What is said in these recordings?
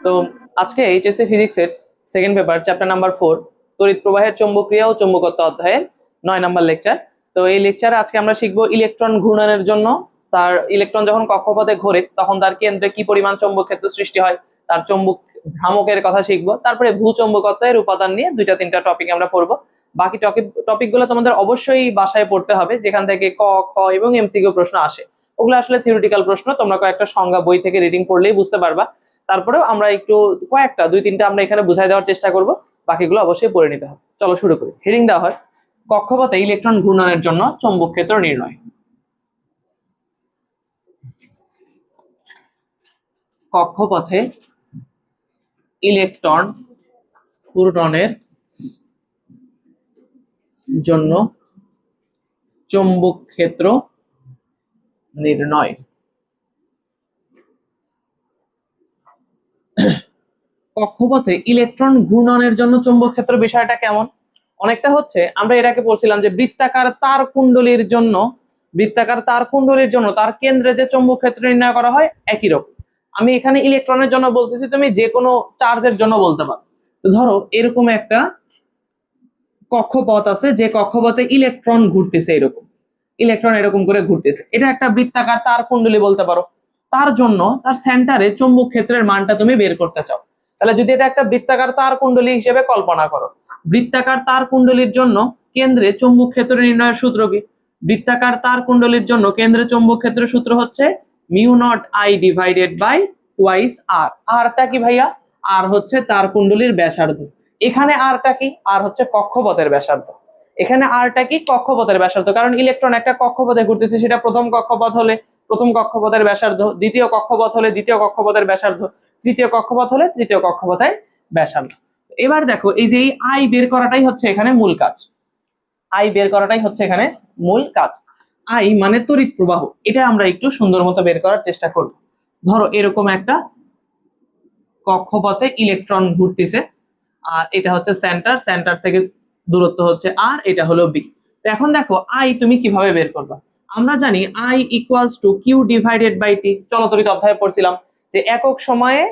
তো আজকে এইচএসসি ফিজিক্সের second paper chapter number four তড়িৎ প্রবাহের চৌম্বকীয় ও চৌম্বকত্ব অধ্যায়ের নয় নাম্বার লেকচার তো এই লেকচারে আজকে আমরা শিখব ইলেকট্রন ঘূর্ণনের জন্য, তার ইলেকট্রন যখন কক্ষপথে ঘোরে, তখন তার কেন্দ্রে কি পরিমাণ চৌম্বক ক্ষেত্র সৃষ্টি হয়, তার চৌম্বক ভ্রামকের কথা শিখব, তারপরে ভূচৌম্বকত্বের উপাদান নিয়ে দুইটা তিনটা টপিক আমরা পড়ব। বাকি টপিক টপিকগুলো তোমাদের অবশ্যই বাসায় পড়তে হবে, যেখান থেকে ক, খ এবং এমসিকিউ প্রশ্ন আসে। ওগুলো আসলে থিওরিটিক্যাল প্রশ্ন, তোমরা কয়েকটা সংজ্ঞা বই থেকে রিডিং পড়লেই বুঝতে পারবা। তারপরেও আমরা একটু কয়েকটা, দুই তিনটা আমরা এখানে বুঝাই দেওয়ার চেষ্টা করব, বাকিগুলো অবশ্যই পড়ে নিতে হবে। চলো শুরু করি। হেডিং দেওয়া হয়, কক্ষপথে ইলেকট্রন ঘূর্ণনের জন্য চৌম্বক ক্ষেত্র নির্ণয়। কক্ষপথে ইলেকট্রন ঘূর্ণনের জন্য চৌম্বক ক্ষেত্র নির্ণয়। কক্ষপথে ইলেকট্রন ঘূর্ণনের জন্য চৌম্বক ক্ষেত্র বিষয়টা কেমন? অনেকটা হচ্ছে, আমরা এটাকে বলছিলাম যে বৃত্তাকার তার কুণ্ডলীর জন্য, বৃত্তাকার তার কুণ্ডলীর জন্য তার কেন্দ্রে যে চৌম্বক ক্ষেত্র নির্ণয় করা হয়, একই রকম। আমি এখানে ইলেকট্রনের জন্য বলতেছি, তুমি যে কোনো চার্জের জন্য বলতে পারো। তো ধরো, এরকম একটা কক্ষপথ আছে, যে কক্ষপথে ইলেকট্রন ঘুরতেছে এরকম। ইলেকট্রন এরকম করে ঘুরতেছে। এটা একটা বৃত্তাকার তার কুণ্ডলী বলতে পারো। তার জন্য তার সেন্টারে চৌম্বক ক্ষেত্রের মানটা তুমি বের করতে চাও। তাহলে যদি এটা একটা বৃত্তাকার তার কুণ্ডলী হিসেবে কল্পনা করো। বৃত্তাকার তার কুণ্ডলীর জন্য কেন্দ্রে চৌম্বক ক্ষেত্র নির্ণয়ের সূত্র কি? বৃত্তাকার তার কুণ্ডলীর জন্য কেন্দ্রে চৌম্বক ক্ষেত্রের সূত্র হচ্ছে mu naught I divided by twice R. আরটা কি ভাইয়া? আর হচ্ছে তার কুণ্ডলীর ব্যাসার্ধ। এখানে আরটা কি? আর হচ্ছে কক্ষপথের ব্যাসার্ধ। এখানে আরটা কি? কক্ষপথের ব্যাসার্ধ। কারণ ইলেকট্রন একটা কক্ষপথে ঘুরতেছে, সেটা প্রথম কক্ষপথ হলে প্রথম কক্ষপথের ব্যাসার্ধ, দ্বিতীয় কক্ষপথ হলে দ্বিতীয় কক্ষপথের ব্যাসার্ধ। তৃতীয় কক্ষপথ হলে তৃতীয় কক্ষপথের ব্যাসার্ধ। এবার দেখো, এই যে আই বের করাটাই হচ্ছে এখানে মূল কাজ। আই বের করাটাই হচ্ছে এখানে মূল কাজ। আই মানে তড়িৎ প্রবাহ। এটা আমরা একটু সুন্দর মতো বের করার চেষ্টা করব। ধরো, এরকম একটা কক্ষপথে ইলেকট্রন ঘুরতেছে, আর এটা হচ্ছে সেন্টার সেন্টার থেকে দূরত্ব হচ্ছে আর এটা হলো বি এখন দেখো আই তুমি কীভাবে বের করবা? আমরা জানি I equals to Q divided by T চলতরিত অধ্যায়ে পড়ছিলাম। যে একক সময়ে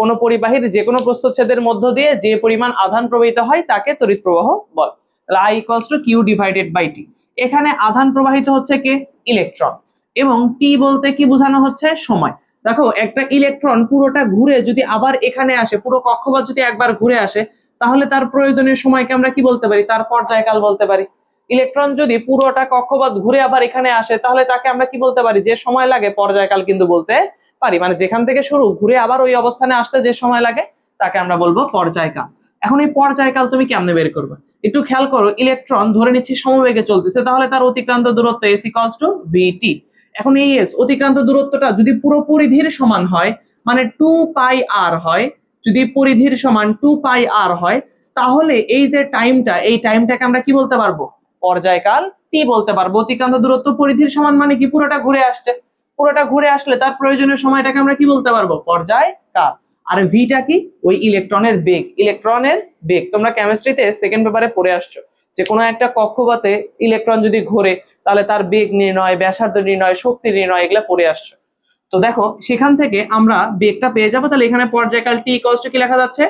কোনো পরিবাহীর যে কোনো প্রস্থচ্ছেদের মধ্য দিয়ে যে পরিমাণ আধান প্রবাহিত হয়, তাকে তড়িৎ প্রবাহ বল। তাহলে I equals to Q divided by T এখানে আধান প্রবাহিত হচ্ছে কে? ইলেকট্রন। এবং টি বলতে কি বোঝানো হচ্ছে? সময়। দেখো, একটা ইলেকট্রন পুরোটা ঘুরে যদি আবার এখানে আসে, পুরো কক্ষপথ যদি একবার ঘুরে আসে, তাহলে তার প্রয়োজনীয় সময়কে আমরা কি বলতে পারি? তার পর্যায়কাল বলতে পারি। ইলেকট্রন যদি পুরোটা কক্ষপথ ঘুরে আবার এখানে আসে, তাহলে তাকে আমরা কি বলতে পারি? যে সময় লাগে, পর্যায়কাল কিন্তু বলতে পারি। মানে যেখান থেকে শুরু, ঘুরে আবার ওই অবস্থানে আসতে যে সময় লাগে, তাকে আমরা বলব পর্যায়কাল। এখন এই পর্যায়কাল তুমি কেমনে বের করবে? একটু খেয়াল করো ইলেকট্রন ধরে নিচ্ছি, সমবেগে চলতেছে, তাহলে তার অতিক্রান্ত দূরত্ব এস ইকলস টু ভিটি এখন এই এস অতিক্রান্ত দূরত্বটা যদি পুরো পরিধির সমান হয় মানে টু পাই আর হয়, যদি পরিধির সমান টু পাই আর হয়, তাহলে এই যে টাইমটা এই টাইমটাকে আমরা কি বলতে পারব? পর্যায়কাল টি বলতে পারব। অতিক্রান্ত দূরত্ব পরিধির সমান মানে কি? পুরোটা ঘুরে আসছে। পুরোটা ঘুরে আসলে তার প্রয়োজনীয় সময়টাকে আমরা কি বলতে পারব? পর্যায়কাল আর ভিটা কি? ওই ইলেকট্রনের বেগ। ইলেকট্রনের বেগ। তোমরা কেমিস্ট্রিতে সেকেন্ড পেপারে পড়ে আসছো। যে কোনো একটা কক্ষপথে ইলেকট্রন যদি ঘোরে, তাহলে তার বেগ নির্ণয়, ব্যাসার্ধ নির্ণয়, শক্তি নির্ণয়, এগুলো পড়ে আসছো। তো দেখো, সেখান থেকে আমরা বেগটা পেয়ে যাব। তাহলে এখানে পর্যায়কাল টি ইকলস কি লেখা যাচ্ছে?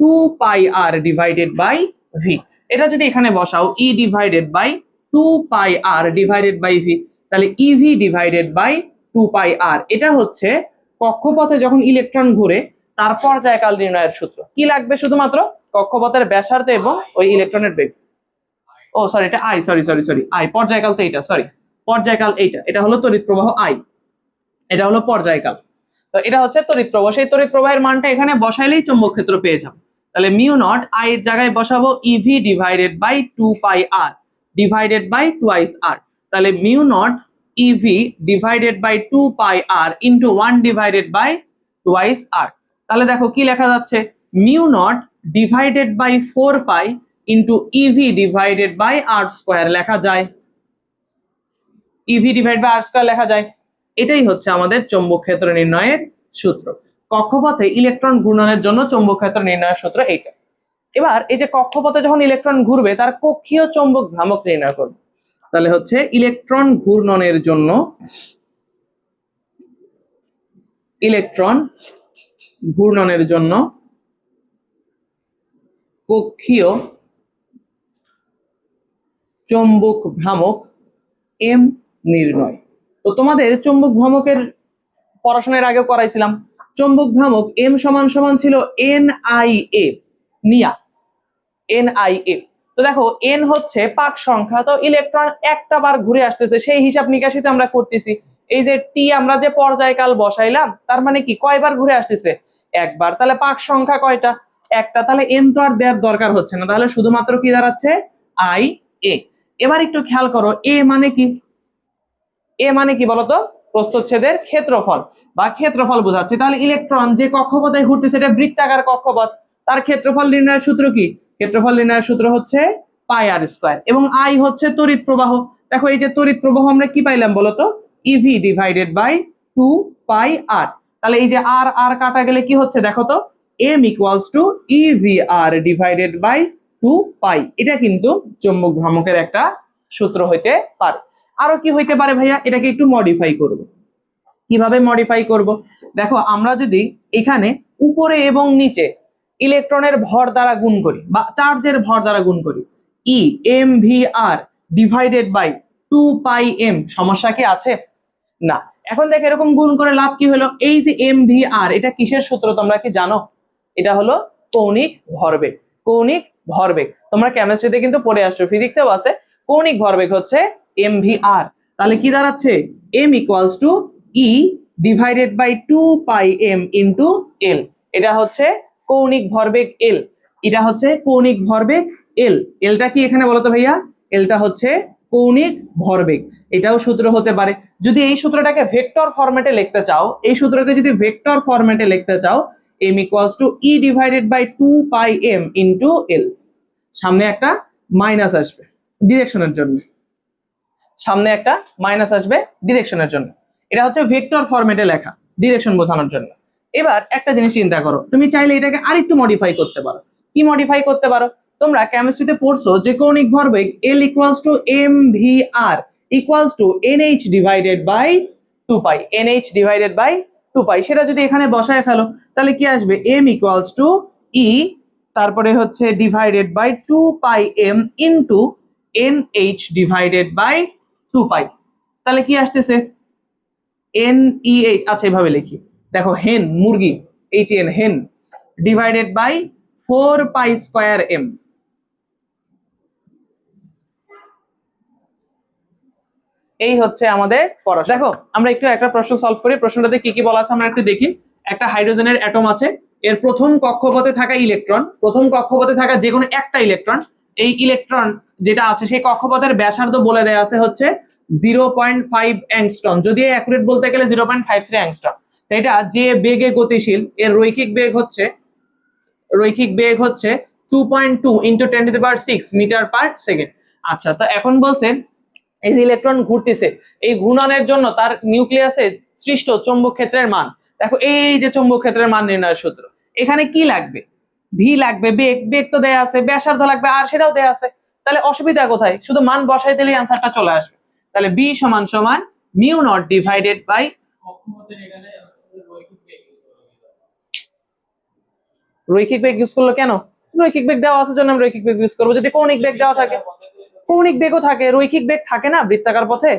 Two pi R divided by V এটা যদি এখানে বসাও E divided by two pi R divided by V তাহলে EV divided by two pi R. এটা হচ্ছে কক্ষপথে যখন ইলেকট্রন ঘুরে, তার পর্যায়কাল নির্ণয়ের সূত্র। কি লাগবে শুধুমাত্র? কক্ষপথের ব্যাসার্ধ এবং ওই ইলেকট্রনের বেগ। ও সরি এটা I sorry sorry sorry I পর্যায়কাল তো এইটা সরি পর্যায়কাল এইটা, এটা হলো তড়িৎ প্রবাহ আই এটা হলো পর্যায়কাল। তো এটা হচ্ছে তড়িৎ প্রবাহ। সেই তড়িৎ প্রবাহের মানটা এখানে বসাইলেই চৌম্বক ক্ষেত্র পেয়ে যাব। তাহলে মিউ নট আই এর জায়গায় বসাবো E V divided by two pi R divided by twice R তাহলে mu naught E V divided by two pi R into one divided by twice R তাহলে দেখো কি লেখা যাচ্ছে? Mu naught divided by four pi into E V divided by R square লেখা যায়। E V divide by R square লেখা যায়। এটাই হচ্ছে আমাদের চৌম্বক ক্ষেত্র নির্ণয়ের সূত্র। কক্ষপথে ইলেকট্রন ঘূর্ণনের জন্য চৌম্বক ক্ষেত্র নির্ণয়ের সূত্র এইটা। এবার এই যে কক্ষপথে যখন ইলেকট্রন ঘুরবে, তার কক্ষীয় চৌম্বক ভ্রামক নির্ণয় করবে। তাহলে হচ্ছে ইলেকট্রন ঘূর্ণনের জন্য ইলেকট্রন ঘূর্ণনের জন্য কক্ষীয় চৌম্বক ভ্রামক এম নির্ণয়। তো তোমাদের চৌম্বক ভ্রামকের পড়াশোনার আগেও করাইছিলাম। চৌম্বক ভ্রামক এম সমান সমান ছিল এন আই এ, নিয়া। N I A. তো দেখো এন হচ্ছে পাক সংখ্যা, তো ইলেকট্রন একটা বার ঘুরে আসতেছে, সেই হিসাব নিকাশই তো আমরা করতেছি। এই যে টি আমরা যে পর্যায়কাল বসাইলাম, তার মানে কি? কয়বার ঘুরে আসতেছে? একবার। তাহলে পাক সংখ্যা কয়টা? একটা। তাহলে এন তো আর দেওয়ার দরকার হচ্ছে না। তাহলে শুধুমাত্র কি দাঁড়াচ্ছে? আই এ এবার একটু খেয়াল করো এ মানে কি? এ মানে কি বলতো? প্রস্থচ্ছেদের ক্ষেত্রফল। বা ক্ষেত্রফল বোঝাচ্ছে। তাহলে ইলেকট্রন যে কক্ষপথে ঘুরতেছে, এটা বৃত্তাকার কক্ষপথ। তার ক্ষেত্রফল নির্ণয়ের সূত্র কি? ক্ষেত্রফল নির্ণয়ের সূত্র হচ্ছে পাই আর স্কোয়ার এবং আই হচ্ছে তড়িৎ প্রবাহ। দেখো, এই যে তড়িৎ প্রবাহ আমরা কি পাইলাম বলতো? E V divided by two pi R তাহলে এই যে আর আর কাটা গেলে কি হচ্ছে দেখো তো? M equals to E V R divided by two pi এটা কিন্তু চৌম্বক ভ্রামকের একটা সূত্র হইতে পারে। আরও কি হইতে পারে ভাইয়া? এটাকে একটু মডিফাই করব। কীভাবে মডিফাই করব? দেখো, আমরা যদি এখানে উপরে এবং নিচে ইলেকট্রনের ভর দ্বারা গুণ করি বা চার্জের ভর দ্বারা গুণ করি। E M V R divided by two pi M সমস্যা কি আছে? না। এখন দেখ এরকম গুণ করে লাভ কি হলো? এই যে এম ভি আর এটা কিসের সূত্র তোমরা কি জানো? এটা হলো কৌণিক ভরবেগ। কৌণিক ভরবেগ। তোমরা কেমিস্ট্রিতে কিন্তু পড়ে আসছো ফিজিক্সেও আছে। কৌণিক ভরবেগ হচ্ছে এম ভি আর তাহলে কি দাঁড়াচ্ছে? M equals to E divided by two pi M into L এটা হচ্ছে কৌণিক ভরবেগ এল এটা হচ্ছে কৌণিক ভরবেগ এল এলটা কি এখানে বলতো ভাইয়া? এলটা হচ্ছে কৌণিক ভরবেগ। এটাও সূত্র হতে পারে। যদি এই সূত্রটাকে ভেক্টর ফরম্যাটে লিখতে চাও, এই সূত্রকে যদি ভেক্টর ফরম্যাটে লিখতে চাও M equals to E divided by two pi M into L সামনে একটা মাইনাস আসবে ডিরেকশনের জন্য। সামনে একটা মাইনাস আসবে ডিরেকশনের জন্য। এটা হচ্ছে ভেক্টর ফরম্যাটে লেখা ডিরেকশন বোঝানোর জন্য। এবার একটা জিনিস চিন্তা করো, তুমি চাইলে এটাকে আরেকটু মডিফাই করতে পারো। কি মডিফাই করতে পারো? তোমরা কেমিস্ট্রিতে পড়ছো যে কৌণিক ভরবেগ L equals to M V R equals to N H divided by two pi N H divided by two pi সেটা যদি এখানে বসায় ফেলো, তাহলে কি আসবে? এম ইকুয়ালস টু ই তারপরে হচ্ছে divided by two pi M into N H divided by two pi তাহলে কি আসতেছে? এন ই এইচ আচ্ছা এভাবে লিখি। দেখো হেন মুরগি H N hen divided by four pi square M এই হচ্ছে আমাদের দেখো, আমরা একটু একটা প্রশ্ন সলভ করি। প্রশ্নটাতে কি কি বলা আছে আমরা একটু দেখি। একটা হাইড্রোজেনের অ্যাটম আছে। এর প্রথম কক্ষপথে থাকা ইলেকট্রন প্রথম কক্ষপথে থাকা যে কোনো একটা ইলেকট্রন এই ইলেকট্রন যেটা আছে, সেই কক্ষপথের ব্যাসার্ধ বলে দেয়া আছে হচ্ছে জিরো পয়েন্ট ফাইভ অ্যাংস্টন যদি অ্যাকুরেট বলতে গেলে zero point five three angstrom এটা যে বেগে গতিশীল, এর রৈখিক বেগ হচ্ছে, রৈখিক বেগ হচ্ছে two point two into ten to power six metre per second আচ্ছা তো এখন বলছে এই যে ইলেকট্রন ঘুরতেছে, এই ঘূর্ণনের জন্য তার নিউক্লিয়াসে সৃষ্ট চৌম্বক ক্ষেত্রের মান, দেখো এই যে চৌম্বক ক্ষেত্রের মান নির্ণয়ের সূত্র, এখানে কি লাগবে? ভি লাগবে, বেগ বেগ তো দেয়া আছে, ব্যাসার্ধ লাগবে, আর সেটাও দেয়া আছে, তাহলে অসুবিধা কোথায়? শুধু মান বসাই দিলেই আনসারটা চলে আসবে। তাহলে বি সমান সমান মিউ নট ডিভাইডেড বাই রৈখিক বেগ ইউজ করল কেন? রৈখিক বেগ দেওয়া আছে জন্য আমরা রৈখিক বেগ ইউজ করব। যদি কৌণিক বেগ দেওয়া থাকে, কৌণিক বেগও থাকে, রৈখিক বেগ থাকে না বৃত্তাকার পথে?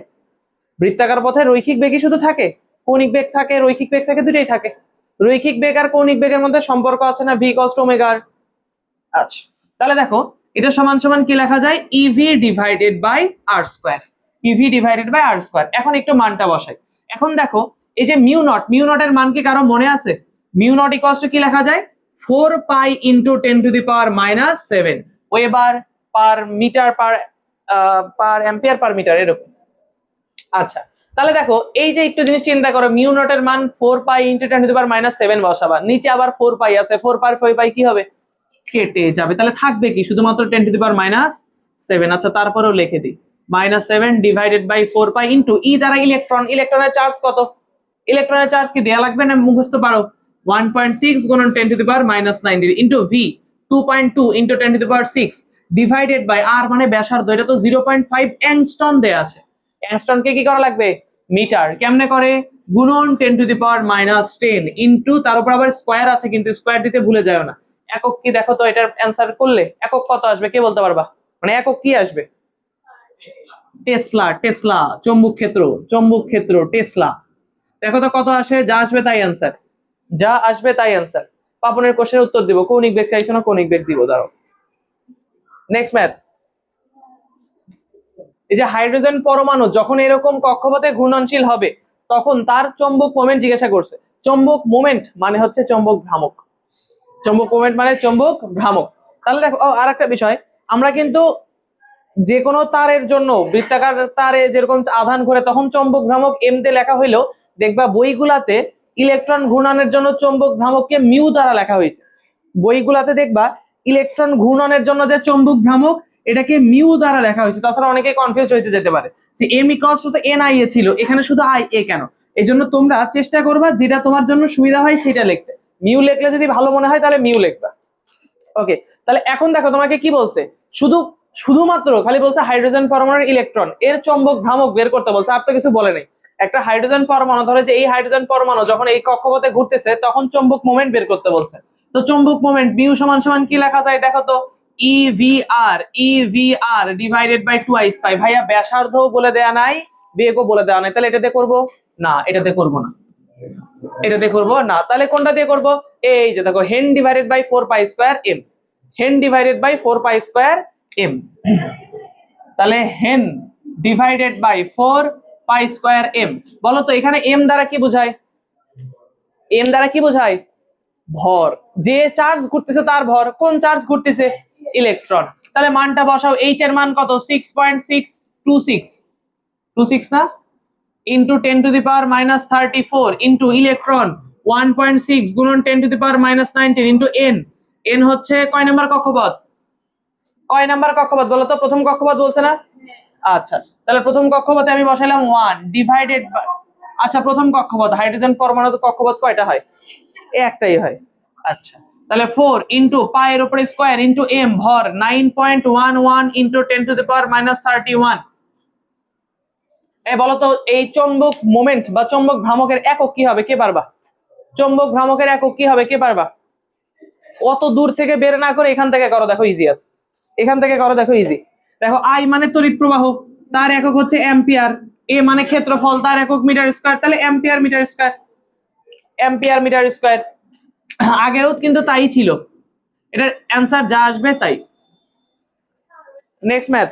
বৃত্তাকার পথে রৈখিক বেগই শুধু থাকে? কৌণিক বেগ থাকে, রৈখিক বেগ থাকে, দুটোই থাকে। রৈখিক বেগ আর কৌণিক বেগের মধ্যে সম্পর্ক আছে না ভি কস্ট ওমেগার আচ্ছা তাহলে দেখো, এটা সমান সমান কি লেখা যায়? E V divided by R square E V divided by R square এখন একটু মানটা বসাই। এখন দেখো, এই যে মিউ নট মিউ নটের মান কি কারও মনে আছে? মিউ নট ইকোয়াস টু কি লেখা যায়? Four pi into ten to the power minus seven. Weber per metre, per per ampere, per metre, এরকম। আচ্ছা তাহলে দেখো, এই যে একটু জিনিস চিন্তা করো, মিউ নটের মান four pi into ten to the power minus seven বসাবা। নিচে আবার ফোর পাই আছে, ফোর পার ফোর পাই কি হবে? কেটে যাবে। তাহলে থাকবে কি? শুধুমাত্র ten to the power minus seven. আচ্ছা তারপরেও লিখে দিই। Minus seven divided by four pi into E দ্বারা ইলেকট্রন। ইলেকট্রনের চার্জ কত? ইলেকট্রনের চার্জ কি দেয়া লাগবে না মুখস্থ পারো? ওয়ান পয়েন্ট সিক্স গুণন ten to the power minus nine into V two point two into ten to the power six divided by R মানে ব্যাসার্ধ, এটা তো জিরো পয়েন্ট ফাইভ অ্যাংস্টন দেয়া আছে। অ্যাংস্টনকে কি করা লাগবে? মিটার। কেমনে করে? গুণন ten to the power minus ten into তার উপর আবার স্কোয়ার আছে কিন্তু স্কোয়ার দিতে ভুলে যাও না। একক কি দেখো তো এটার অ্যান্সার করলে? একক কত আসবে? কে বলতে পারবা? মানে একক কি আসবে? টেসলা টেসলা, চৌম্বক ক্ষেত্র চৌম্বক ক্ষেত্র, টেসলা। দেখো তো কত আসে? যা আসবে তাই অ্যান্সার যা আসবে তাই অ্যান্সার পাপনের কোশ্চেনের উত্তর দিব। কৌণিক বেগ চাইছো না কৌণিক বেগ দিব? দাঁড়াও। নেক্সট ম্যাথ এই যে হাইড্রোজেন পরমাণু যখন এরকম কক্ষপথে ঘূর্ণনশীল হবে, তখন তার চৌম্বক মোমেন্ট জিজ্ঞাসা করছে। চৌম্বক মোমেন্ট মানে হচ্ছে চৌম্বক ভ্রামক। চৌম্বক মোমেন্ট মানে চৌম্বক ভ্রামক। তাহলে দেখো আর একটা বিষয়। আমরা কিন্তু যে কোনো তারের জন্য, বৃত্তাকার তারে যেরকম আধান ঘুরে, তখন চৌম্বক ভ্রামক এম দিয়ে লেখা হইলেও, দেখবা বইগুলাতে ইলেকট্রন ঘূর্ণনের জন্য চৌম্বক ভ্রামককে মিউ দ্বারা লেখা হয়েছে। বইগুলাতে দেখবা, ইলেকট্রন ঘূর্ণনের জন্য যে চৌম্বক ভ্রামক, এটাকে মিউ দ্বারা লেখা হয়েছে। তাছাড়া অনেকে কনফিউজ হইতে যেতে পারে যে M equals to N I A ছিল, এখানে শুধু আই এ কেন? এই জন্য তোমরা চেষ্টা করবা, যেটা তোমার জন্য সুবিধা হয় সেটা লিখতে। মিউ লিখলে যদি ভালো মনে হয় তাহলে মিউ লিখবা। ওকে তাহলে এখন দেখো তোমাকে কি বলছে? শুধু, শুধুমাত্র খালি বলছে হাইড্রোজেন পরমাণুর ইলেকট্রন, এর চৌম্বক ভ্রামক বের করতে বলছে, আর তো কিছু বলে নাই। একটা হাইড্রোজেন পরমাণু, ধরে যে এই হাইড্রোজেন পরমাণু যখন এই কক্ষপথে ঘুরতেছে, তখন চৌম্বক মোমেন্ট বের করতে বলছে। তো চৌম্বক মোমেন্ট মিউ সমান সমান কি লেখা যায় দেখো তো? E V R E V R divided by twice pi ভাইয়া ব্যাসার্ধ বলে দেয়া নাই, বেগও বলে দেওয়া নাই। তাহলে এটাতে করব? না, এটাতে করব না। এটাতে করব? না। তাহলে কোনটা দিয়ে করব? এই যে দেখো hen divided by four pi square M hen divided by four pi square M তাহলে hen divided by four pi square M বলো তো, এখানে এম দ্বারা কি বোঝায়? এম দ্বারা কি বোঝায়? ভর। যে চার্জ ঘুরতেছে তার ভর। কোন চার্জ ঘুরতেছে? ইলেকট্রন তাহলে মানটা বসাও। এইচ এর মান কত? Six point six two six two six না? Into ten to the power minus thirty four into electron one point six গুণন ten to the power minus nineteen into N N হচ্ছে কয় নাম্বার কক্ষপথ? কয় number কক্ষপথ? বলো তো, প্রথম কক্ষপথ বলছে না? আচ্ছা তাহলে প্রথম কক্ষপথে আমি বসাইলাম ওয়ান ডিভাইডেড আচ্ছা প্রথম কক্ষপথ হাইড্রোজেন পরমাণু কক্ষপথ কয়টা হয়? একটাই হয়। আচ্ছা তাহলে ফোর ইন্টু পায়ের উপরে স্কোয়ার ইন্টু এম ভর nine point one one into ten to the power minus thirty one এ বলো তো, এই চৌম্বক মোমেন্ট বা চৌম্বক ভ্রামকের একক কি হবে, কে পারবা? চৌম্বক ভ্রামকের একক কি হবে, কে পারবা? অত দূর থেকে বের না করে এখান থেকে করো, দেখো ইজি আছে। এখান থেকে করো, দেখো ইজি দেখো আই মানে তড়িৎ প্রবাহ, তার একক হচ্ছে অ্যাম্পিয়ার এ মানে ক্ষেত্রফল, তার একক মিটার স্কয়ার তাহলে ampere metre square ampere metre square আগেরও কিন্তু তাই ছিল। এটার অ্যান্সার যা আসবে তাই। নেক্সট ম্যাথ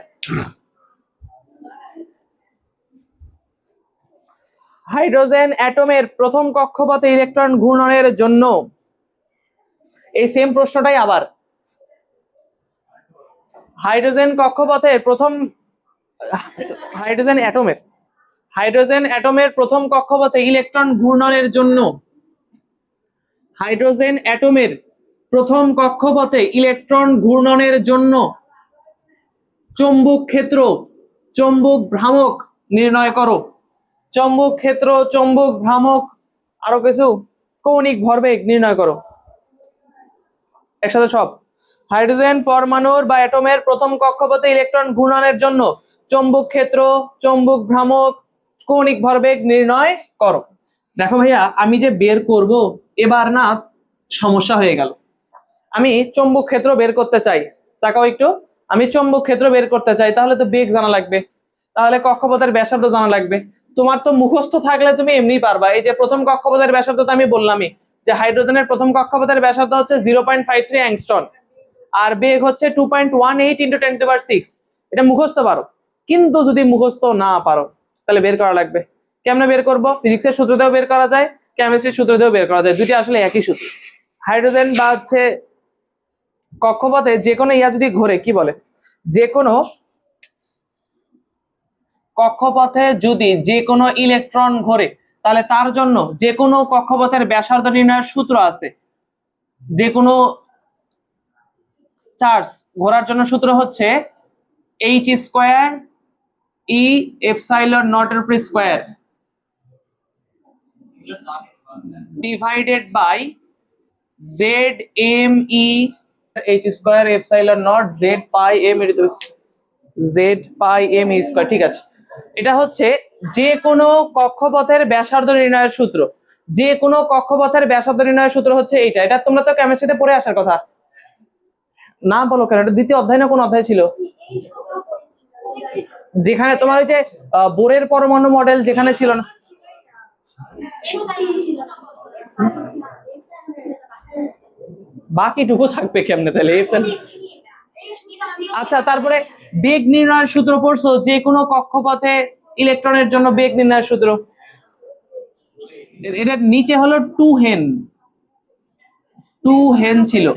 হাইড্রোজেন অ্যাটমের প্রথম কক্ষপথে ইলেকট্রন ঘূর্ণনের জন্য। এই সেম প্রশ্নটাই আবার। হাইড্রোজেন কক্ষপথের প্রথম, হাইড্রোজেন অ্যাটমের হাইড্রোজেন অ্যাটমের প্রথম কক্ষপথে ইলেকট্রন ঘূর্ণনের জন্য হাইড্রোজেন অ্যাটমের প্রথম কক্ষপথে ইলেকট্রন ঘূর্ণনের জন্য চৌম্বক ক্ষেত্র, চৌম্বক ভ্রামক নির্ণয় করো। চৌম্বক ক্ষেত্র, চৌম্বক ভ্রামক, আরও কিছু কৌণিক ভরবেগ নির্ণয় করো। একসাথে সব। হাইড্রোজেন পরমাণুর বা অ্যাটমের প্রথম কক্ষপথে ইলেকট্রন ঘূর্ণনের জন্য চৌম্বক ক্ষেত্র, চৌম্বক ভ্রামক, কৌণিক ভরবেগ নির্ণয় করো। দেখো ভাইয়া, আমি যে বের করব, এবার না সমস্যা হয়ে গেল। আমি চৌম্বক ক্ষেত্র বের করতে চাই। তাকাও একটু। আমি চৌম্বক ক্ষেত্র বের করতে চাই, তাহলে তো বেগ জানা লাগবে। তাহলে কক্ষপথের ব্যাসার্ধ জানা লাগবে। তোমার তো মুখস্থ থাকলে তুমি এমনি পারবা। এই যে প্রথম কক্ষপথের ব্যাসার্ধ তো আমি বললামই, যে হাইড্রোজেনের প্রথম কক্ষপথের ব্যাসার্ধ হচ্ছে zero point five three angstrom আর বেগ হচ্ছে two point one eight into ten to six এটা মুখস্থ পারো। কিন্তু যদি মুখস্থ না পারো, তাহলে বের করা লাগবে। কেমনে বের করব? ফিজিক্সের সূত্র দিয়েও বের করা যায় কেমিস্ট্রির সূত্র দিয়েও বের করা যায়। দুটি আসলে একই সূত্র। হাইড্রোজেন বা হচ্ছে কক্ষপথে যে কোনো ইয়া যদি ঘোরে, কি বলে? যে কোনো কক্ষপথে যদি যে কোনো ইলেকট্রন ঘোরে, তাহলে তার জন্য যে কোনো কক্ষপথের ব্যাসার্ধ নির্ণয়ের সূত্র আছে। যে কোনো চার্জ ঘোরার জন্য সূত্র হচ্ছে H square E epsilon naught এর square divided by Z M E H square epsilon naught Z pi M Z pi M E square ঠিক আছে। এটা হচ্ছে যে কোনো কক্ষপথের ব্যাসার্ধ নির্ণয়ের সূত্র। যে কোনো কক্ষপথের ব্যাসার্ধ নির্ণয়ের সূত্র হচ্ছে এইটা। এটা তোমরা তো কেমিস্ট্রিতে পড়ে আসার কথা। না বলো কেন? এটা দ্বিতীয় অধ্যায় না কোন অধ্যায় ছিল? যেখানে তোমার ওই যে বোরের পরমাণু মডেল যেখানে ছিল না? বাকিটুকু থাকবে কেমনে তাহলে? আচ্ছা তারপরে বেগ নির্ণয়ের সূত্র পড়ছো, যে কোনো কক্ষপথে ইলেকট্রনের জন্য বেগ নির্ণয়ের সূত্র। এটার নিচে হলো টু হেন টু হেন ছিল।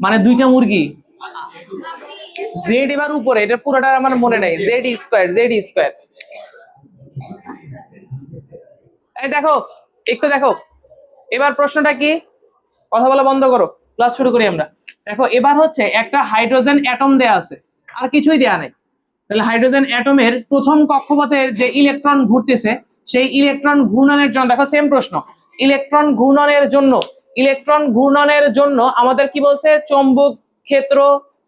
মানে দুইটা মুরগি। জেড এবার উপরে, এটা পুরোটা আমার মনে নেই। জেড স্কোয়ার জেড স্কোয়ার এই দেখো, একটু দেখো। এবার প্রশ্নটা কি? কথা বলা বন্ধ করো ক্লাস শুরু করি আমরা। দেখো, এবার হচ্ছে একটা হাইড্রোজেন অ্যাটম দেয়া আছে। আর কিছুই দেয়া নেই। তাহলে হাইড্রোজেন অ্যাটমের প্রথম কক্ষপথের যে ইলেকট্রন ঘুরতেছে, সেই ইলেকট্রন ঘূর্ণনের জন্য, দেখো সেম প্রশ্ন। ইলেকট্রন ঘূর্ণনের জন্য ইলেকট্রন ঘূর্ণনের জন্য আমাদের কি বলছে? চৌম্বক ক্ষেত্র,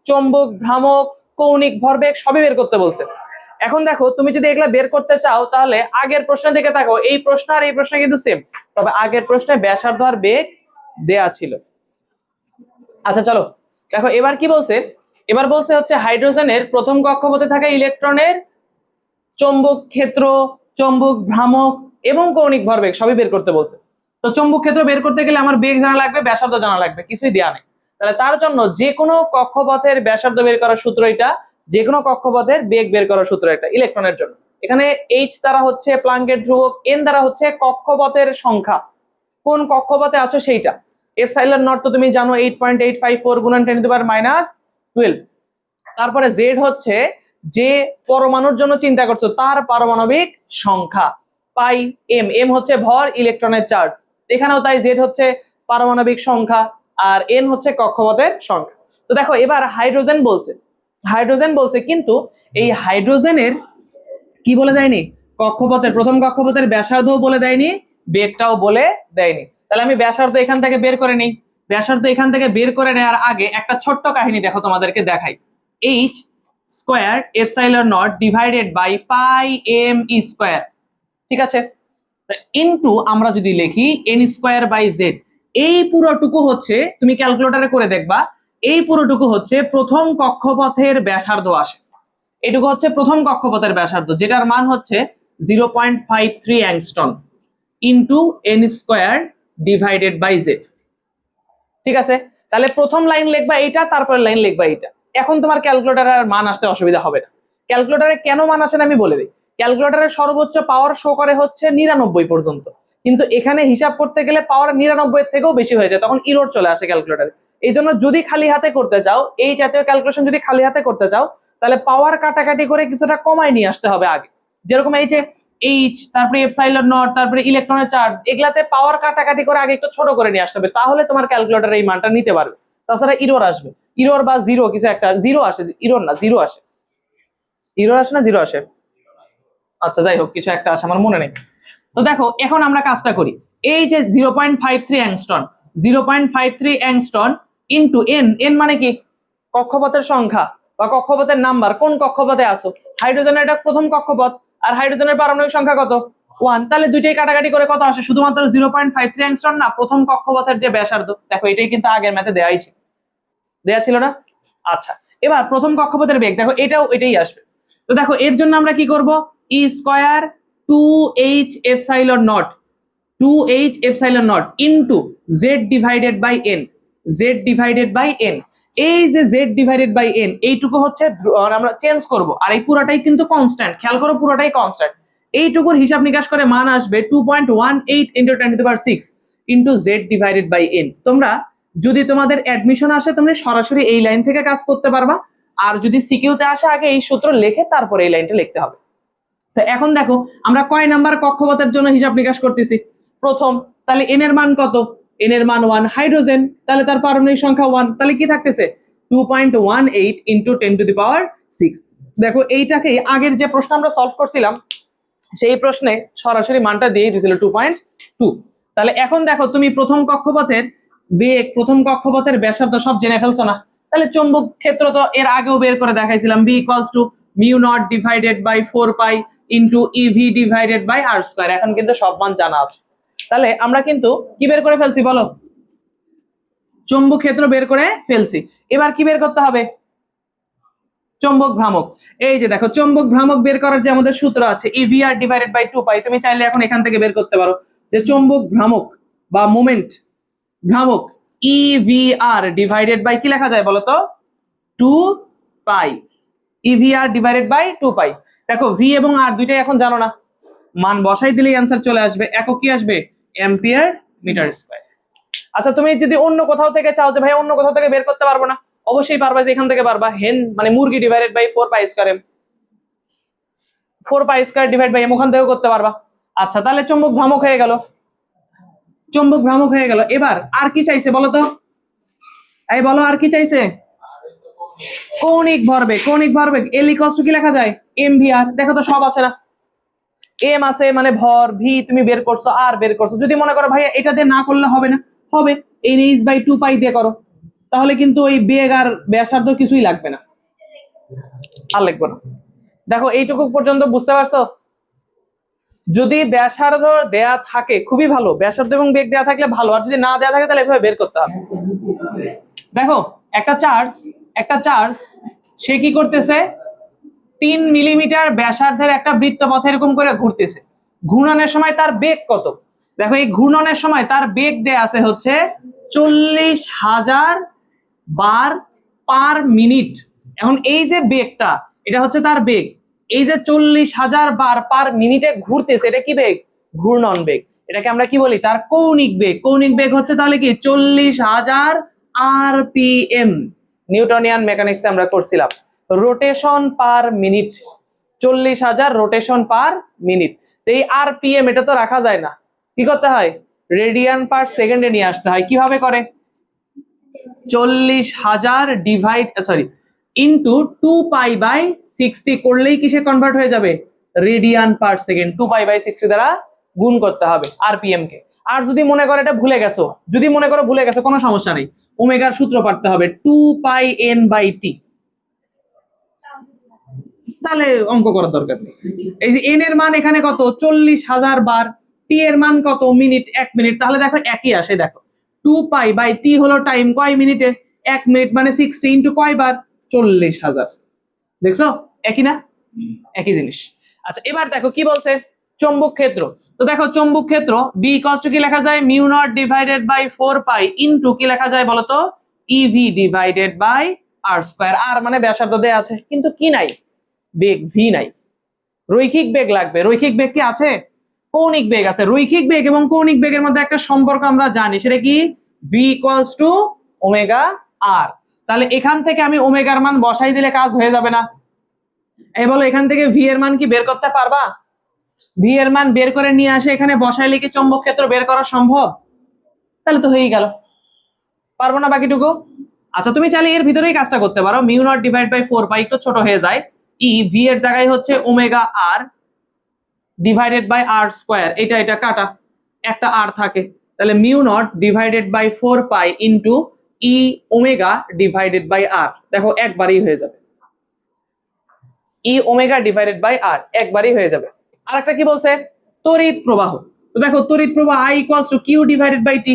চৌম্বক ভ্রামক, কৌণিক ভরবেগ সবই বের করতে বলছে। এখন দেখো, তুমি যদি এগুলা বের করতে চাও, তাহলে আগের প্রশ্ন থেকে থাকো এই প্রশ্ন আর এই প্রশ্ন কিন্তু সেম তবে আগের প্রশ্নে ব্যাসার্ধ আর বেগ দেয়া ছিল। আচ্ছা চলো। দেখো, এবার কি বলছে? এবার বলছে হচ্ছে হাইড্রোজেনের প্রথম কক্ষপথে থাকা ইলেকট্রনের চৌম্বক ক্ষেত্র, চৌম্বক ভ্রামক এবং কৌণিক ভরবেগ সবই বের করতে বলছে। তো চৌম্বক ক্ষেত্র বের করতে গেলে আমার বেগ জানা লাগবে, ব্যাসার্ধ জানা লাগবে, কিছুই দেওয়া নেই। তাহলে তার জন্য যে কোনো কক্ষপথের ব্যাসার্ধ বের করার সূত্র এটা যে কোনো কক্ষপথের বেগ বের করার সূত্র এটা ইলেকট্রনের জন্য। এখানে এইচ দ্বারা হচ্ছে প্লাঙ্কের ধ্রুবক এন দ্বারা হচ্ছে কক্ষপথের সংখ্যা। কোন কক্ষপথে আছো সেইটা? এফ সাইলার নট তো তুমি জানো eight point eight five four গুণন টেন পাওয়ার মাইনাস টুয়েলভ তারপরে জেড হচ্ছে যে পরমাণুর জন্য চিন্তা করছ, তার পারমাণবিক সংখ্যা, পাই এম এম হচ্ছে ভর ইলেকট্রনের চার্জ এখানেও তাই জেড হচ্ছে পারমাণবিক সংখ্যা আর এন হচ্ছে কক্ষপথের সংখ্যা। তো দেখো, এবার হাইড্রোজেন বলছে। হাইড্রোজেন বলছে কিন্তু এই হাইড্রোজেনের কি বলে দেয়নি? কক্ষপথের, প্রথম কক্ষপথের ব্যাসার্ধও বলে দেয়নি, বেগটাও বলে দেয়নি। তাহলে আমি ব্যাসার্ধ এখান থেকে বের করে নিই। ব্যাসার্ধ এখান থেকে বের করে নেওয়ার আগে একটা ছোট্ট কাহিনী দেখো তোমাদেরকে দেখাই। H square epsilon naught divided by pi M E square ঠিক আছে? ইনটু আমরা যদি লিখি এন স্কোয়ার বাই জেড এই পুরোটুকু হচ্ছে, তুমি ক্যালকুলেটরে করে দেখবা, এই পুরোটুকু হচ্ছে প্রথম কক্ষপথের ব্যাসার্ধ আসে। এটুকু হচ্ছে প্রথম কক্ষপথের ব্যাসার্ধ, যেটার মান হচ্ছে zero point five three angstrom into N square divided by Z ঠিক আছে? তাহলে প্রথম লাইন লিখবা এইটা, তারপরে লাইন লিখবা এইটা। এখন তোমার ক্যালকুলেটারের মান আসতে অসুবিধা হবে না। ক্যালকুলেটারে কেন মান আসে না আমি বলে দিই। ক্যালকুলেটারের সর্বোচ্চ পাওয়ার শো করে হচ্ছে নিরানব্বই পর্যন্ত। কিন্তু এখানে হিসাব করতে গেলে পাওয়ার নিরানব্বই থেকেও বেশি হয়ে যায়, তখন ইরোর চলে আসে ক্যালকুলেটারে এই জন্য যদি খালি হাতে করতে চাও, এই জাতীয় ক্যালকুলেশন যদি খালি হাতে করতে চাও, তাহলে পাওয়ার কাটাকাটি করে কিছুটা কমায় নিয়ে আসতে হবে আগে। যেরকম এই যে এইচ তারপরে এপসাইলন নট তারপরে ইলেকট্রনের চার্জ এগুলাতে পাওয়ার কাটাকাটি করে আগে একটু ছোট করে নিয়ে আসতে হবে, তাহলে তোমার ক্যালকুলেটর এই মানটা নিতে পারবে। তাছাড়া ইরোর আসবে। ইরোর বা জিরো কিছু একটা জিরো আসে ইরোর না জিরো আসে। ইরোর আসে না জিরো আসে। আচ্ছা যাই হোক, কিছু একটা আসে আমার মনে নেই। তো দেখো, এখন আমরা কাজটা করি। এই যে zero point five three angstrom, zero point five three angstrom into N N মানে কি? কক্ষপথের সংখ্যা বা কক্ষপথের নাম্বার। কোন কক্ষপথে আসো হাইড্রোজেনের এটা প্রথম কক্ষপথ আর হাইড্রোজেনের পারমাণবিক সংখ্যা কত? ওয়ান। তাহলে দুইটাই কাটাকাটি করে কত আসে? শুধুমাত্র zero point five three angstrom না, প্রথম কক্ষপথের যে ব্যাসার্ধ, দেখো, এটাই কিন্তু আগের ম্যাথে দেওয়াই ছিল। দেয়া ছিল না? আচ্ছা এবার প্রথম কক্ষপথের বেগ, দেখো, এটাও, এটাই আসবে। তো দেখো, এর জন্য আমরা কি করব? E square two H epsilon naught two H epsilon naught into Z divided by N Z divided by N এই যে জেড ডিভাইডেড বাই এন এইটুকু হচ্ছে আমরা চেঞ্জ করব। আর এই পুরোটাই কিন্তু কনস্ট্যান্ট খেয়াল করো পুরোটাই কনস্ট্যান্ট এইটুকুর হিসাব নিকাশ করে মান আসবে two point one eight into ten to six into Z divided by N তোমরা যদি তোমাদের অ্যাডমিশন আসে তুমি সরাসরি এই লাইন থেকে কাজ করতে পারবা। আর যদি সিকিউতে আসে, আগে এই সূত্র লিখে তারপরে এই লাইনটা লিখতে হবে। তো এখন দেখো, আমরা কয় নাম্বার কক্ষপথের জন্য হিসাব নিকাশ করতেছি? প্রথম, তাহলে এন এর মান কত? এন এর মান ওয়ান হাইড্রোজেন তাহলে তার পারমাণবিক সংখ্যা ওয়ান তাহলে কি থাকতেছে? Two point one eight into ten to the power six দেখো এইটাকে আগের যে প্রশ্ন আমরা সলভ করছিলাম, সেই প্রশ্নে সরাসরি মানটা দিয়ে দিয়েছিল টু পয়েন্ট টু তাহলে এখন দেখো, তুমি প্রথম কক্ষপথের বেগ, প্রথম কক্ষপথের ব্যাসার্ধ সব জেনে ফেলছো না? তাহলে চৌম্বক ক্ষেত্র তো এর আগেও বের করে দেখাইছিলাম B equals to mu naught divided by four pi into E V divided by R square এখন কিন্তু সব মান জানা আছে। তাহলে আমরা কিন্তু কি বের করে ফেলছি বলো? চৌম্বক ক্ষেত্র বের করে ফেলছি। এবার কি বের করতে হবে? চৌম্বক ভ্রামক। এই যে দেখো, চৌম্বক ভ্রামক বের করার যে আমাদের সূত্র আছে E V R divided by two pi তুমি চাইলে এখন এখান থেকে বের করতে পারো। যে চৌম্বক ভ্রামক বা মোমেন্ট ভ্রামক E V R divided by কি লেখা যায় বলো তো? Two pi E V R divided by two pi দেখো ভি এবং আর দুইটাই এখন জানো না। মান বসাই দিলেই অ্যান্সার চলে আসবে। একক কি আসবে? অ্যাম্পিয়ার মিটার স্কোয়ার আচ্ছা তুমি যদি অন্য কোথাও থেকে চাও যে ভাই অন্য কোথাও থেকে বের করতে পারব না। অবশ্যই পারবা যে এখান থেকে পারবা। হেন মানে মুরগি divided by four pi square M four pi square divide by M ওখান থেকেও করতে পারবা। আচ্ছা তাহলে চুম্বক ভ্রামক হয়ে গেল। চুম্বক ভ্রামক হয়ে গেল। এবার, আর কি চাইছে বলো তো? এই বলো, আর কি চাইছে? কৌণিক ভরবেগ কৌণিক ভরবেগ এল ইকস কি লেখা যায়? এম ভি আর দেখো তো সব আছে না? এম আছে মানে ভর ভি তুমি বের করছ আর বের করছ। যদি মনে করো ভাইয়া এটা দিয়ে না করলে হবে না, হবে। এই এইচ বাই টু পাই দিয়ে করো। তাহলে কিন্তু ওই বেগ আর ব্যাসার্ধ কিছুই লাগবে না। আর লাগবে না। দেখো, এইটুকু পর্যন্ত বুঝতে পারছ? যদি ব্যাসার্ধ দেয়া থাকে, খুবই ভালো। ব্যাসার্ধ এবং বেগ দেয়া থাকলে ভালো। আর যদি না দেয়া থাকে, তাহলে এভাবে বের করতে হবে। দেখো, একটা চার্জ একটা চার্জ, সে কি করতেছে? তিন মিলিমিটার ব্যাসার্ধের একটা বৃত্তপথ এরকম করে ঘুরতেছে। ঘূর্ণনের সময় তার বেগ কত? দেখো, এই ঘূর্ণনের সময় তার বেগ দেয়া আছে হচ্ছে চল্লিশ হাজার বার পার মিনিট। এখন এই যে বেগটা, এটা হচ্ছে তার বেগ। এই যে চল্লিশ হাজার বার পার মিনিটে ঘুরতেছে, এটা কি বেগ? ঘূর্ণন বেগ। এটাকে আমরা কি বলি? তার কৌণিক বেগ। কৌণিক বেগ হচ্ছে তাহলে কি? চল্লিশ হাজার আর পি এম নিউটনিয়ান মেকানিক্সে আমরা করছিলাম। রোটেশন পার মিনিট চল্লিশ হাজার রোটেশন পার মিনিট এই আর পি এম এটা তো রাখা যায় না। কি করতে হয়? রেডিয়ান পার সেকেন্ডে নিয়ে আসতে হয়। কীভাবে করে? চল্লিশ হাজার divide sorry into two pi by sixty করলেই কিসে কনভার্ট হয়ে যাবে? Radian per second two pi by sixty দ্বারা গুণ করতে হবে আর আরপিএম কে। আর যদি মনে করো এটা ভুলে গেছো, যদি মনে করো ভুলে গেছো, কোনো সমস্যা নেই। ওমেগার সূত্র পাঠতে হবে two pi N by T তাহলে অঙ্ক করার দরকার নেই। এই যে এন এর মান এখানে কত? চল্লিশ হাজার বার। টি এর মান কত? মিনিট এক মিনিট। তাহলে দেখো একই আসে দেখো। টু পাই বাই টি হলো টাইম কয় মিনিটে? এক মিনিট মানে সিক্সটি ইন্টু কয় বার? চল্লিশ হাজার। দেখছ? একই না? একই জিনিস। আচ্ছা এবার দেখো কি বলছে? চৌম্বক ক্ষেত্র। তো দেখো চৌম্বক ক্ষেত্র বি কষ্ট কি লেখা যায়? Mu naught divided by four pi into কি লেখা যায় বলতো? E V divided by R square R মানে ব্যাসার্ধ দেয়া আছে, কিন্তু কি নাই? বেগ ভি নাই। রৈখিক বেগ লাগবে। রৈখিক বেগ কি আছে? কৌণিক বেগ আছে। রৈখিক বেগ এবং কৌণিক বেগের মধ্যে একটা সম্পর্ক আমরা জানি, সেটা কি? V equals to omega R তাহলে এখান থেকে আমি ওমেগার মান বসাই দিলে কাজ হয়ে যাবে না। এ বলো, এখান থেকে ভি এর মান কি বের করতে পারবা? ভি এর মান বের করে নিয়ে আসে, এখানে বসাইলে কি চৌম্বক ক্ষেত্র বের করা সম্ভব? তাহলে তো হয়েই গেল। পারব না বাকিটুকু? আচ্ছা তুমি চাইলে এর ভিতরেই কাজটা করতে পারো। Mu naught divide by four pi একটু ছোট হয়ে যায়। ই ভি এর জায়গায় হচ্ছে omega R divided by R square এটা এটা কাটা। একটা আর থাকে। তাহলে mu naught divided by four pi into E omega divided by R দেখো, একবারই হয়ে যাবে। E omega divided by R একবারই হয়ে যাবে। আর একটা কি বলছে? তড়িৎ প্রবাহ। তো দেখো, তড়িৎ প্রবাহ I equals to Q divided by T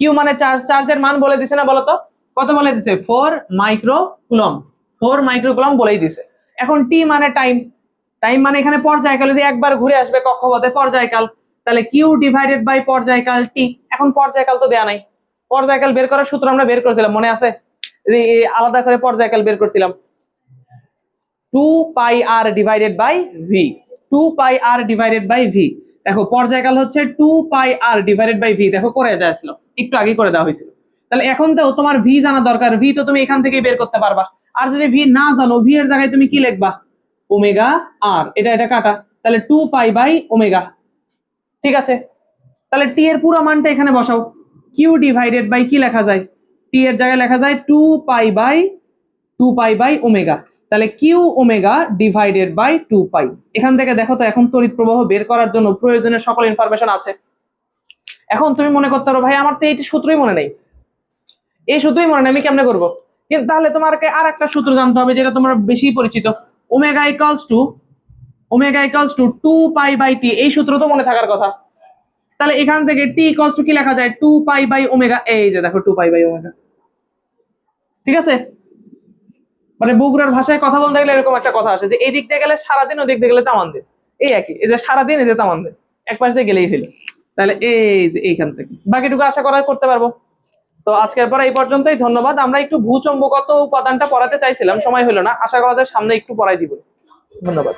Q মানে চার্জ চার্জের মান বলে দিছে না বলতো? কত বলে দিছে? Four micro coulomb four micro coulomb বলেই দিছে। এখন টি মানে টাইম টাইম মানে এখানে পর্যায়কাল যদি একবার ঘুরে আসবে কক্ষপথে পর্যায়কাল। তাহলে কিউ ডিভাইডেড বাই পর্যায়কাল টি এখন পর্যায়কাল তো দেয়া নাই। পর্যায়কাল বের করার সূত্র আমরা বের করেছিলাম, মনে আছে? আলাদা করে পর্যায়কাল বের করছিলাম। Two pi R divided by V two pi R divided by V দেখো, পর্যায়কাল হচ্ছে two pi R divided by V দেখো, করে দেওয়া একটু আগে করে দেওয়া হয়েছিল। তাহলে এখন তো তোমার ভি জানা দরকার। ভি তো তুমি এখান থেকেই বের করতে পারবা। আর যদি ভি না জানো ভি এর জায়গায় তুমি কি লিখবা? ওমেগা আর এটা এটা কাটা। তাহলে টু পাই বাই ওমেগা ঠিক আছে? তাহলে টি এর পুরো মানটা এখানে বসাও। কিউ ডিভাইডেড বাই কি লেখা যায়? টি এর জায়গায় লেখা যায় two pi by two pi by omega তাহলে Q omega divided by two pi এখান থেকে দেখো তো এখন তড়িৎ প্রবাহ বের করার জন্য প্রয়োজনীয় সকল ইনফরমেশন আছে। এখন তুমি মনে করতে পারো, ভাই, আমার তো এই সূত্রই মনে নেই। এই সূত্রই মনে নেই, আমি কেমনে করব? কিন্তু তাহলে তোমাকে আর একটা সূত্র জানতে হবে, যেটা তোমার বেশি পরিচিত। Omega equals to omega equals to two pi by T এই সূত্র তো মনে থাকার কথা। তাহলে এখান থেকে টি ইকুয়ালস টু কি লেখা যায়? টু পাই বাই ওমেগা এই যে দেখো টু পাই বাই ওমেগা ঠিক আছে? মানে বগুড়ার ভাষায় কথা বলতে গেলে এরকম একটা কথা আসে যে এই দিক গেলে সারাদিন ওই দিক দিয়ে গেলে তামান দে। এই একই, এই যে সারাদিন এই যে তামান দে। এক পাশ দিয়ে গেলেই হলো। তাহলে এই যে এইখান থেকে। বাকিটুকু আশা করা করতে পারব। তো আজকের পর এই পর্যন্তই, ধন্যবাদ। আমরা একটু ভূচম্বকত উপাদানটা পড়াতে চাইছিলাম, সময় হলো না। আশা করা যায় সামনে একটু পড়াই দিব। ধন্যবাদ।